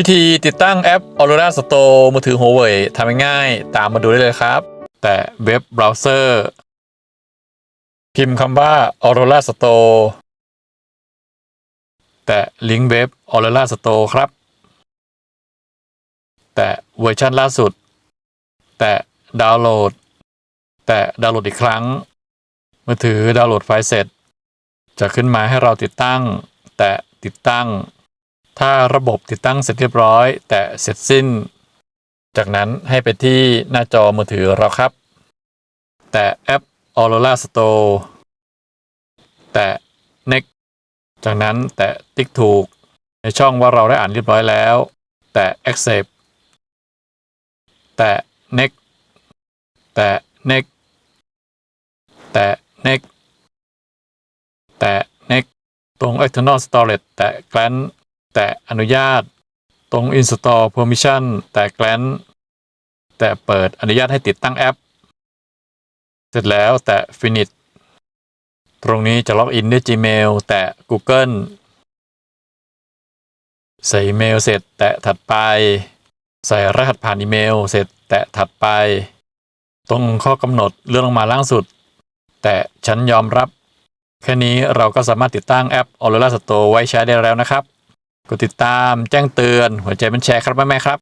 วิธีติดตั้งแอป Aurora Store มือถือ Huawei ทำง่ายๆตามมาดูได้เลยครับ แต่เว็บเบราว์เซอร์ พิมพ์คำว่า Aurora Store แต่ลิงก์เว็บ Aurora Store ครับ แต่เวอร์ชันล่าสุด แต่ดาวน์โหลด แต่ดาวน์โหลดอีกครั้ง มือถือดาวน์โหลดไฟล์เสร็จ จะขึ้นมาให้เราติดตั้ง แต่ติดตั้ง ถ้าระบบติดตั้งเสร็จเรียบร้อย แต่เสร็จสิ้น จากนั้นให้ไปที่หน้าจอมือถือเราครับ แต่แอป Aurora Store แต่ Next จากนั้นแต่ติ๊กถูก ในช่องว่าเราได้อ่านเรียบร้อยแล้ว แต่ Accept แต่ Next แต่ Next แต่ Next แต่ Next ตรง external storage แต่ grant แต่อนุญาต ตรง install permission แต่ grant แต่เปิดอนุญาตให้ติดตั้งแอป เสร็จแล้วแต่ finish ตรงนี้จะล็อกอินด้วย Gmail แต่ Google ใส่อีเมลเสร็จแตะถัดไป ใส่รหัสผ่านอีเมล เสร็จแตะถัดไป ตรงข้อกำหนดเลื่อนลงมาล่างสุด แต่ฉันยอมรับ แค่นี้เราก็สามารถติดตั้งแอป Aurora Store ไว้ใช้ได้แล้วนะครับ กดติดตามแจ้งเตือนหัวใจเป็นแชร์ครับแม่ๆครับ